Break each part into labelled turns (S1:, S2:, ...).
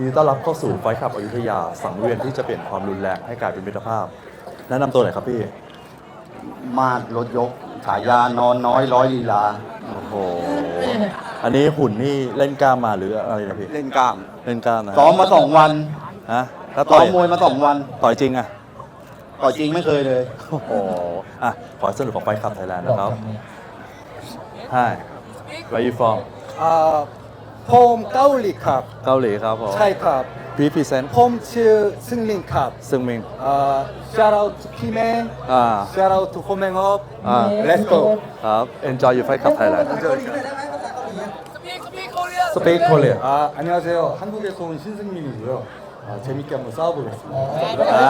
S1: ยินดีต้อนรับเข้าสู่ไฟขับอยุธยาสังเวียนที่จะเปลี่ยนความรุนแรงให้กลายเป็นมิตรภาพ แนะนำตัวหน่อยครับพี่
S2: มาดรถยกฉายานอนน้อยร้อยลีลา
S1: โอ้โห อันนี้หุ่นนี่เล่นกล้ามมาหรืออะไรนะพี่
S2: เล่นกล้าม
S1: เล่นกล้ามนะ
S2: ซ้อมมาสองวัน
S1: ฮะแล้ว
S2: ซ้
S1: ต่
S2: อ
S1: อ
S2: ม
S1: ย
S2: มวยมาสองวัน
S1: ต่อยจริงอะ
S2: ต่อยจริงไม่เคยเลย
S1: โอ้โหอะขอสรุปของไฟขับไทยแลนด์นะครับ Hi Where you from
S3: อ่า ผมเกาหลีครับ
S1: เกาหลีครับผม
S3: ใช่ครับ
S1: พี่พรีเซนต์
S3: ผมชื่อซึงลินครับ
S1: ซึ่งมิง
S3: อ่า shout out to พี่แม่
S1: อ่า
S3: shout out to โฮแมงฮอป
S1: อ่า
S3: let's go
S1: ครับ Enjoy your fight ขับไทยแลนด์ Speak Korean
S3: 아 안녕하세요 한국에서 온 신승민이고요 아, 재밌게 한번 싸워보겠습니다
S1: อ่า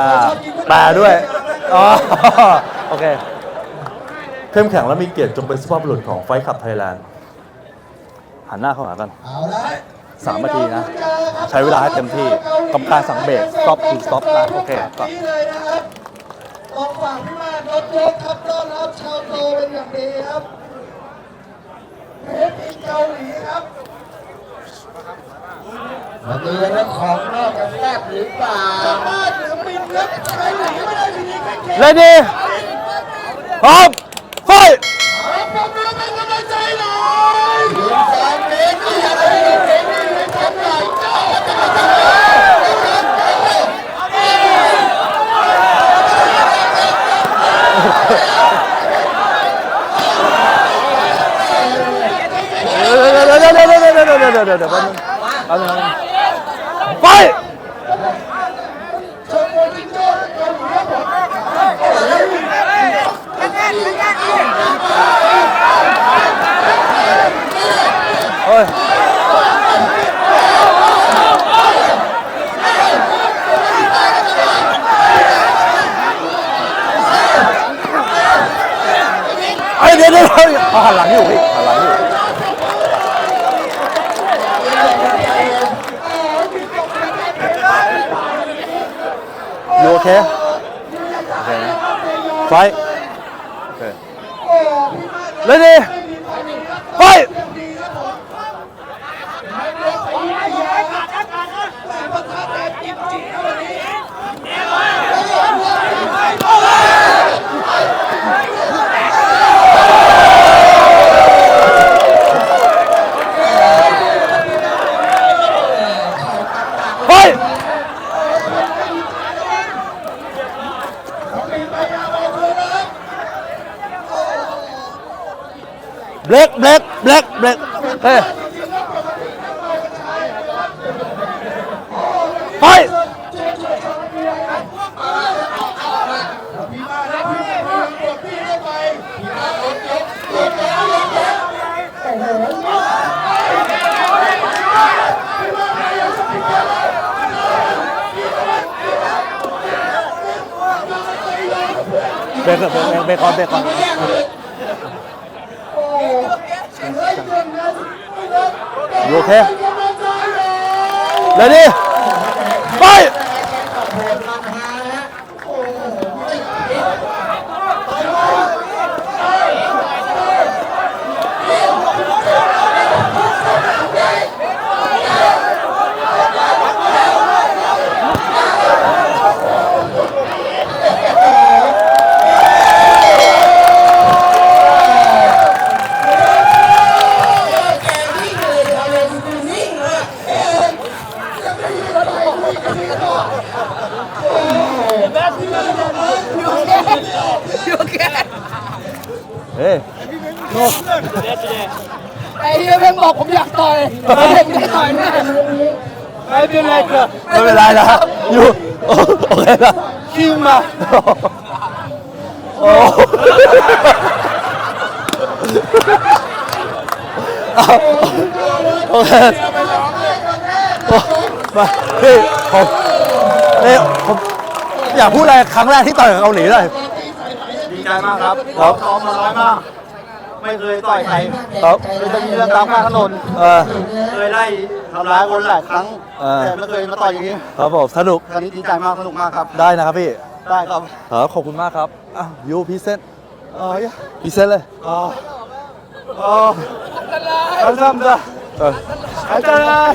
S1: แปลด้วย อ๋อ โอเค เข้มแข็งและมีเกียรติจงเป็นสุภาพบุรุษของไฟขับไทยแลนด์ หันหน้าเข้าหากัน
S4: เอาละ
S1: สามนาทีนะ ใช้เวลาให้เต็มที่กรรมการสั่งเบรก stop to stop นะโอเคก่อน
S4: นี่เลยนะครับกองฝั่งพิมานรถยกครับต้อนรับชาวโตเป็นอย่างดีครับเพชรอินเกาหลีครับมาดูนะของนอกจะแซ่บหรือเปล่าจะมาดหรือบินครับใครหนีไม่ได้ทีนี้แค่เกม
S1: Ready พร้อมไฟ
S4: 快！哎。哎，别别别！啊，冷静会，啊，冷。 เคโอเคนะไฟโอเค
S1: เลยดีไฟ เบรกเบรกเบรกเบรกเฮ้ยไปเบรกเบรกเบรกก่อนเบรกก่อน You okay? Ready? Fight! เฮ้ย
S4: ไอ้เฮียแม่งบอกผมอยากต่อยผมอยากต่อยแน่
S3: ไม่เป็นไรครับ
S1: ไม่เป็นไรนะอยู่โอโอเคนะ
S3: คิวมา
S1: โอ้โอเคมาพี่ผมนี่ผมอยากพูดอะไรครั้งแรกที่ต่อยกับเกาหลีเลย
S2: ดีใจมากครับ
S1: รับ
S2: ซ้อมมาน้อยมาก ไม่เคยต่อยใคร
S1: ครับ
S2: เคยจะมีเรื่องตามข้างถนน
S1: เออ
S2: เคยไล่ทำร้ายคนหลายครั้งแต่ไม่เคยมาต่อยอย่างนี้
S1: ครับผมสนุก
S2: ครั้นี้ดีใจมากสนุกมากครับ
S1: ได้นะครับพี่
S2: ได้ครับ
S1: ครับขอบคุณมากครับอะยูพีเซน
S2: เอ้ย
S1: พีเซนเลย
S2: อ๋ออ๋ออันตรา
S1: ยอัน
S2: ตรา
S1: ยอัน
S2: ตราย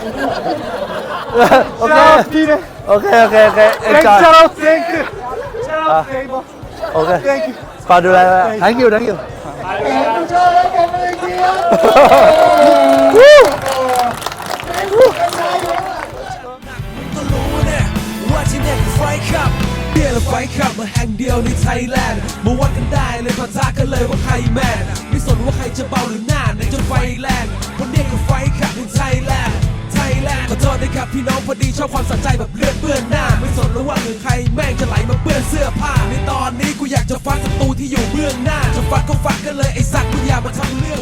S1: โอเคโอเคโอเคเอ็
S2: นจอ
S1: ย
S2: Thank you. Thank.
S1: โอเค
S2: 땡큐
S1: ฝากดูแล thank you thank you
S4: ผมเชิญแล้วผมเลยเดียว
S5: ก็รู้เนี่ยว่าที่เนี่ยคือไฟขับเบียร์และไฟขับมาแห่งเดียวในไทยแลนด์มาวัดกันได้เลยปะทะกันเลยว่าใครแมนไม่สนว่าใครจะเบาหรือหน้าในจนไฟแรง แรกขอโทษด้ครับพี่น้องพอดีชอบความสนใจแบบเลือดเปื้อนหน้า ไม่สนระว่าหรือใครแม่งจะไหลมาเปื้อนเสื้อผ้า ในตอนนี้กูอยากจะฟัดศัตรูที่อยู่เบื้องหน้า จะฟัดก็ฟัดกันเลยไอ้สัตว์มึอย่ามาทำเรื่อง